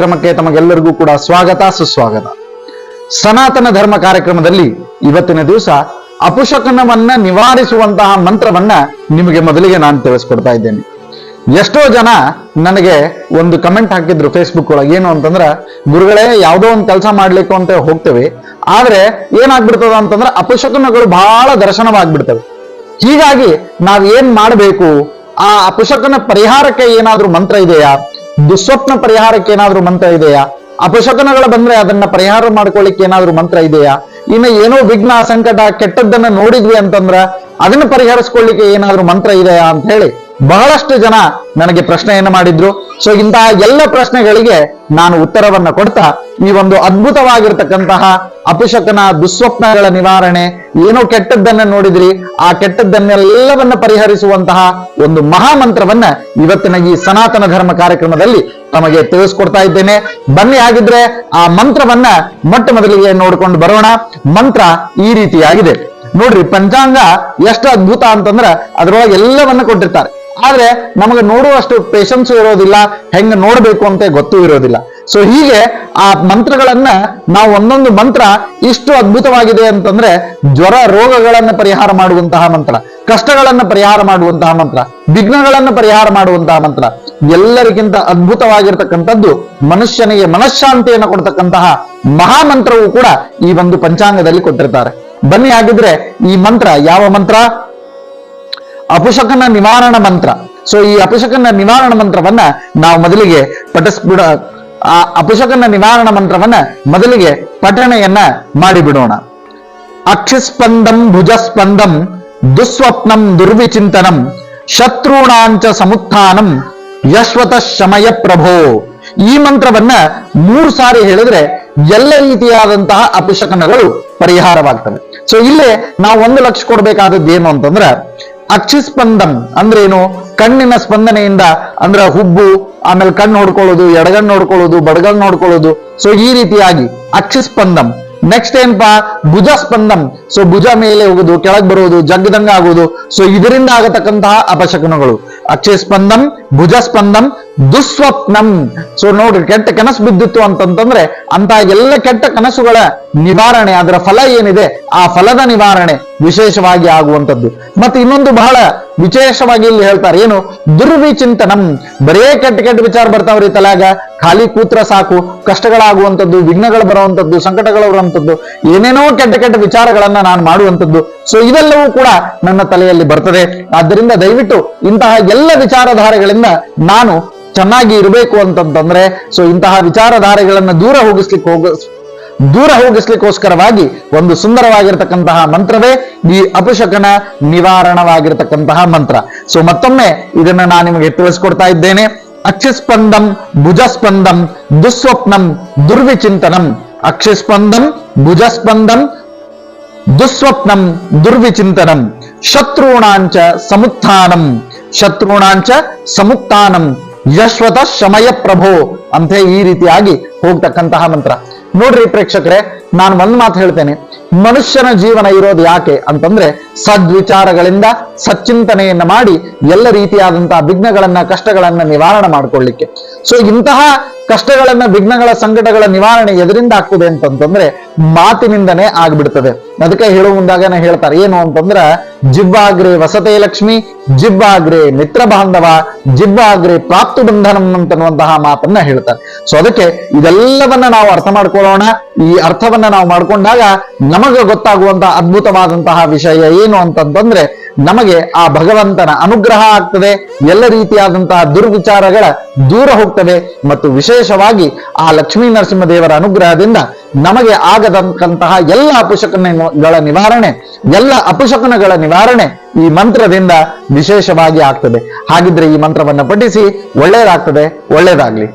ಕಾರ್ಯಕ್ರಮಕ್ಕೆ ತಮಗೆಲ್ಲರಿಗೂ ಕೂಡ ಸ್ವಾಗತ, ಸುಸ್ವಾಗತ. ಸನಾತನ ಧರ್ಮ ಕಾರ್ಯಕ್ರಮದಲ್ಲಿ ಇವತ್ತಿನ ದಿವಸ ಅಪುಶಕನವನ್ನ ನಿವಾರಿಸುವಂತಹ ಮಂತ್ರವನ್ನ ನಿಮಗೆ ಮೊದಲಿಗೆ ನಾನು ತಿಳಿಸ್ಕೊಡ್ತಾ ಇದ್ದೇನೆ. ಎಷ್ಟೋ ಜನ ನನಗೆ ಒಂದು ಕಮೆಂಟ್ ಹಾಕಿದ್ರು ಫೇಸ್ಬುಕ್ ಒಳಗೆ, ಏನು ಅಂತಂದ್ರ, ಗುರುಗಳೇ, ಯಾವುದೋ ಒಂದು ಕೆಲಸ ಮಾಡ್ಲಿಕ್ಕೆ ಅಂತ ಹೋಗ್ತೇವೆ, ಆದ್ರೆ ಏನಾಗ್ಬಿಡ್ತದ ಅಂತಂದ್ರೆ ಅಪಶಕನಗಳು ಬಹಳ ದರ್ಶನವಾಗ್ಬಿಡ್ತವೆ. ಹೀಗಾಗಿ ನಾವ್ ಏನ್ ಮಾಡಬೇಕು? ಆ ಅಪಶಕನ ಪರಿಹಾರಕ್ಕೆ ಏನಾದ್ರೂ ಮಂತ್ರ ಇದೆಯಾ? ದುಸ್ವಪ್ನ ಪರಿಹಾರಕ್ಕೆ ಏನಾದ್ರೂ ಮಂತ್ರ ಇದೆಯಾ? ಅಪಶಕನಗಳು ಬಂದ್ರೆ ಅದನ್ನ ಪರಿಹಾರ ಮಾಡ್ಕೊಳ್ಳಿಕ್ಕೆ ಏನಾದ್ರೂ ಮಂತ್ರ ಇದೆಯಾ? ಇನ್ನು ಏನೋ ವಿಘ್ನ ಸಂಕಟ ಕೆಟ್ಟದ್ದನ್ನ ನೋಡಿದ್ವಿ ಅಂತಂದ್ರ ಅದನ್ನ ಪರಿಹರಿಸ್ಕೊಳ್ಳಿಕ್ಕೆ ಏನಾದ್ರೂ ಮಂತ್ರ ಇದೆಯಾ ಅಂತ ಹೇಳಿ. ಬಹಳಷ್ಟು ಜನ ನನಗೆ ಪ್ರಶ್ನೆಯನ್ನು ಮಾಡಿದ್ರು. ಸೊ ಇಂತಹ ಎಲ್ಲ ಪ್ರಶ್ನೆಗಳಿಗೆ ನಾನು ಉತ್ತರವನ್ನ ಕೊಡ್ತಾ, ಈ ಒಂದು ಅದ್ಭುತವಾಗಿರ್ತಕ್ಕಂತಹ ಅಪಶಕನ ದುಸ್ವಪ್ನಗಳ ನಿವಾರಣೆ, ಏನೋ ಕೆಟ್ಟದ್ದನ್ನ ನೋಡಿದ್ರಿ, ಆ ಕೆಟ್ಟದ್ದನ್ನೆಲ್ಲವನ್ನ ಪರಿಹರಿಸುವಂತಹ ಒಂದು ಮಹಾಮಂತ್ರವನ್ನ ಇವತ್ತಿನ ಈ ಸನಾತನ ಧರ್ಮ ಕಾರ್ಯಕ್ರಮದಲ್ಲಿ ತಮಗೆ ತಿಳಿಸ್ಕೊಡ್ತಾ ಇದ್ದೇನೆ. ಬನ್ನಿ ಆಗಿದ್ರೆ ಆ ಮಂತ್ರವನ್ನ ಮೊಟ್ಟ ಮೊದಲಿಗೆ ನೋಡ್ಕೊಂಡು ಬರೋಣ. ಮಂತ್ರ ಈ ರೀತಿಯಾಗಿದೆ. ನೋಡ್ರಿ, ಪಂಚಾಂಗ ಎಷ್ಟು ಅದ್ಭುತ ಅಂತಂದ್ರ ಅದರೊಳಗೆ ಎಲ್ಲವನ್ನ ಕೊಟ್ಟಿರ್ತಾರೆ. ಆದ್ರೆ ನಮಗೆ ನೋಡುವಷ್ಟು ಪೇಶನ್ಸ್ ಇರೋದಿಲ್ಲ, ಹೆಂಗ ನೋಡ್ಬೇಕು ಅಂತ ಗೊತ್ತೂ ಇರೋದಿಲ್ಲ. ಸೊ ಹೀಗೆ ಆ ಮಂತ್ರಗಳನ್ನ ನಾವು ಒಂದೊಂದು ಮಂತ್ರ ಇಷ್ಟು ಅದ್ಭುತವಾಗಿದೆ ಅಂತಂದ್ರೆ ಜ್ವರ ರೋಗಗಳನ್ನ ಪರಿಹಾರ ಮಾಡುವಂತಹ ಮಂತ್ರ, ಕಷ್ಟಗಳನ್ನ ಪರಿಹಾರ ಮಾಡುವಂತಹ ಮಂತ್ರ, ವಿಘ್ನಗಳನ್ನ ಪರಿಹಾರ ಮಾಡುವಂತಹ ಮಂತ್ರ, ಎಲ್ಲರಿಗಿಂತ ಅದ್ಭುತವಾಗಿರ್ತಕ್ಕಂಥದ್ದು ಮನುಷ್ಯನಿಗೆ ಮನಃಶಾಂತಿಯನ್ನು ಕೊಡ್ತಕ್ಕಂತಹ ಮಹಾಮಂತ್ರವು ಕೂಡ ಈ ಒಂದು ಪಂಚಾಂಗದಲ್ಲಿ ಕೊಟ್ಟಿರ್ತಾರೆ. ಬನ್ನಿ, ಹಾಗಿದ್ರೆ ಈ ಮಂತ್ರ ಯಾವ ಮಂತ್ರ? ಅಪಶಕನ ನಿವಾರಣ ಮಂತ್ರ. ಸೊ ಈ ಅಪಶಕನ ನಿವಾರಣ ಮಂತ್ರವನ್ನ ನಾವು ಮೊದಲಿಗೆ ಪಠಿಸ್ಬಿಡ, ಆ ಅಪಶಕನ ನಿವಾರಣ ಮಂತ್ರವನ್ನ ಮೊದಲಿಗೆ ಪಠಣೆಯನ್ನ ಮಾಡಿಬಿಡೋಣ. ಅಕ್ಷಿಸ್ಪಂದಂ ಭುಜಸ್ಪಂದಂ ದುಸ್ವಪ್ನಂ ದುರ್ವಿಚಿಂತನಂ ಶತ್ರುಣಾಂಚ ಸಮುತ್ಥಾನಂ ಯಶ್ವತ ಶಮಯ ಪ್ರಭೋ. ಈ ಮಂತ್ರವನ್ನ ಮೂರು ಸಾರಿ ಹೇಳಿದ್ರೆ ಎಲ್ಲ ರೀತಿಯಾದಂತಹ ಅಪಶಕನಗಳು ಪರಿಹಾರವಾಗ್ತವೆ. ಸೊ ಇಲ್ಲೇ ನಾವು ಒಂದು ಲಕ್ಷ ಕೊಡ್ಬೇಕಾದದ್ದು ಏನು ಅಂತಂದ್ರೆ ಅಕ್ಷಿಸ್ಪಂದಂ ಏನು? ಕಣ್ಣಿನ ಸ್ಪಂದನೆಯಿಂದ ಅಂದ್ರೆ ಹುಬ್ಬು, ಆಮೇಲೆ ಕಣ್ಣು ನೋಡ್ಕೊಳ್ಳೋದು, ಎಡಗಣ್ಣು ನೋಡ್ಕೊಳ್ಳೋದು, ಬಡಗಣ್ಣು ನೋಡ್ಕೊಳ್ಳೋದು. ಸೊ ಈ ರೀತಿಯಾಗಿ ಅಕ್ಷಿಸ್ಪಂದಂ ನೆಕ್ಸ್ಟ್ ಏನಪ್ಪಾ? ಭುಜ ಸ್ಪಂದಂ ಸೊ ಭುಜ ಮೇಲೆ ಹೋಗುದು, ಕೆಳಗ್ ಬರುವುದು ಜಗ್ಗದಂಗ ಆಗುವುದು ಸೊ ಇದರಿಂದ ಆಗತಕ್ಕಂತಹ ಅಪಶಕನಗಳು. ಅಕ್ಷಯ ಸ್ಪಂದಂ ಭುಜ ಸ್ಪಂದಂ ದುಸ್ವಪ್ನಂ. ಸೊ ನೋಡ್ರಿ, ಕೆಟ್ಟ ಕನಸು ಬಿದ್ದಿತ್ತು ಅಂತಂತಂದ್ರೆ ಅಂತ ಎಲ್ಲ ಕೆಟ್ಟ ಕನಸುಗಳ ನಿವಾರಣೆ, ಅದರ ಫಲ ಏನಿದೆ, ಆ ಫಲದ ನಿವಾರಣೆ ವಿಶೇಷವಾಗಿ ಆಗುವಂತದ್ದು ಮತ್ತೆ ಇನ್ನೊಂದು ಬಹಳ ವಿಶೇಷವಾಗಿ ಇಲ್ಲಿ ಹೇಳ್ತಾರೆ, ಏನು? ದುರ್ವಿಚಿಂತನಂ. ಬರೇ ಕೆಟ್ಟ ಕೆಟ್ಟ ವಿಚಾರ ಬರ್ತಾವ್ರಿ ತಲೆಯಾಗ. ಖಾಲಿ ಕೂತ್ರ ಸಾಕು, ಕಷ್ಟಗಳಾಗುವಂಥದ್ದು, ವಿಘ್ನಗಳು ಬರುವಂತದ್ದು ಸಂಕಟಗಳು ಬರುವಂತದ್ದು ಏನೇನೋ ಕೆಟ್ಟ ಕೆಟ್ಟ ವಿಚಾರಗಳನ್ನ ನಾನು ಮಾಡುವಂತದ್ದು ಸೊ ಇವೆಲ್ಲವೂ ಕೂಡ ನನ್ನ ತಲೆಯಲ್ಲಿ ಬರ್ತದೆ. ಆದ್ದರಿಂದ ದಯವಿಟ್ಟು ಇಂತಹ ಎಲ್ಲ ವಿಚಾರಧಾರೆಗಳಿಂದ ನಾನು ಚೆನ್ನಾಗಿ ಇರಬೇಕು ಅಂತಂತಂದ್ರೆ ಸೊ ಇಂತಹ ವಿಚಾರಧಾರೆಗಳನ್ನ ದೂರ ಹೋಗಿಸ್ಲಿಕ್ಕೆ ಹೋಗ, ದೂರ ಹೋಗಿಸ್ಲಿಕ್ಕೋಸ್ಕರವಾಗಿ ಒಂದು ಸುಂದರವಾಗಿರತಕ್ಕಂತಹ ಮಂತ್ರವೇ ಈ ಅಪಶಕನ ನಿವಾರಣವಾಗಿರತಕ್ಕಂತಹ ಮಂತ್ರ. ಸೊ ಮತ್ತೊಮ್ಮೆ ಇದನ್ನ ನಾನು ನಿಮಗೆ ತಿಳಿಸ್ಕೊಡ್ತಾ ಇದ್ದೇನೆ. ಅಕ್ಷಿಸ್ಪಂದಂ ಭುಜಸ್ಪಂದಂ ದುಸ್ವಪ್ನಂ ದುರ್ವಿಚಿಂತನಂ ಅಕ್ಷಿಸ್ಪಂದಂ ಭುಜಸ್ಪಂದಂ ದುಸ್ವಪ್ನಂ ದುರ್ವಿಚಿಂತನಂ ಶತ್ರುಣಾಂಚ ಸಮುತ್ಥಾನಂ ಶತ್ರುಣಾಂಚ ಸಮುತ್ಥಾನಂ ಯಶ್ವತ ಶಮಯ ಪ್ರಭೋ ಅಂತ ಈ ರೀತಿಯಾಗಿ ಹೋಗ್ತಕ್ಕಂತಹ ಮಂತ್ರ. ನೋಡ್ರಿ ಪ್ರೇಕ್ಷಕರೇ, ನಾನು ಒಂದ್ ಮಾತು ಹೇಳ್ತೇನೆ. ಮನುಷ್ಯನ ಜೀವನ ಇರೋದು ಯಾಕೆ ಅಂತಂದ್ರೆ ಸದ್ವಿಚಾರಗಳಿಂದ ಸಚ್ಚಿಂತನೆಯನ್ನ ಮಾಡಿ ಎಲ್ಲ ರೀತಿಯಾದಂತಹ ವಿಘ್ನಗಳನ್ನ, ಕಷ್ಟಗಳನ್ನ ನಿವಾರಣೆ ಮಾಡ್ಕೊಳ್ಳಿಕ್ಕೆ. ಸೊ ಇಂತಹ ಕಷ್ಟಗಳನ್ನ, ವಿಘ್ನಗಳ ಸಂಕಟಗಳ ನಿವಾರಣೆ ಎದರಿಂದ ಆಗ್ತದೆ ಅಂತಂತಂದ್ರೆ ಮಾತಿನಿಂದನೇ ಆಗ್ಬಿಡ್ತದೆ. ಅದಕ್ಕೆ ಹೇಳುವ ಮುಂದಾಗನೇ ಹೇಳ್ತಾರೆ, ಏನು ಅಂತಂದ್ರ ಜಿಬ್ಬಾಗ್ರೆ ವಸತೆ ಲಕ್ಷ್ಮಿ ಜಿಬ್ಬಾಗ್ರೆ ಮಿತ್ರ ಬಾಂಧವ ಜಿಬ್ಬಾಗ್ರೆ ಪ್ರಾಪ್ತು ಬಂಧನಂ ಅಂತನ್ನುವಂತಹ ಮಾತನ್ನ ಹೇಳ್ತಾರೆ. ಸೊ ಅದಕ್ಕೆ ಇದೆಲ್ಲವನ್ನ ನಾವು ಅರ್ಥ ಮಾಡ್ಕೊಳ್ಳೋಣ. ಈ ಅರ್ಥವನ್ನ ನಾವು ಮಾಡ್ಕೊಂಡಾಗ ನಮಗೆ ಗೊತ್ತಾಗುವಂತಹ ಅದ್ಭುತವಾದಂತಹ ವಿಷಯ ಏನು ಅಂತಂತಂದ್ರೆ ನಮಗೆ ಆ ಭಗವಂತನ ಅನುಗ್ರಹ ಆಗ್ತದೆ, ಎಲ್ಲ ರೀತಿಯಾದಂತಹ ದುರ್ವಿಚಾರಗಳ ದೂರ ಹೋಗ್ತವೆ ಮತ್ತು ವಿಶೇಷವಾಗಿ ಆ ಲಕ್ಷ್ಮೀ ನರಸಿಂಹದೇವರ ಅನುಗ್ರಹದಿಂದ ನಮಗೆ ಆಗದಂತಹ ಎಲ್ಲ ಅಪಶಕನಗಳ ನಿವಾರಣೆ, ಎಲ್ಲ ಅಪಶಕನಗಳ ನಿವಾರಣೆ ಈ ಮಂತ್ರದಿಂದ ವಿಶೇಷವಾಗಿ ಆಗ್ತದೆ. ಹಾಗಿದ್ರೆ ಈ ಮಂತ್ರವನ್ನ ಪಠಿಸಿ ಒಳ್ಳೆಯದಾಗ್ತದೆ, ಒಳ್ಳೆಯದಾಗ್ಲಿ.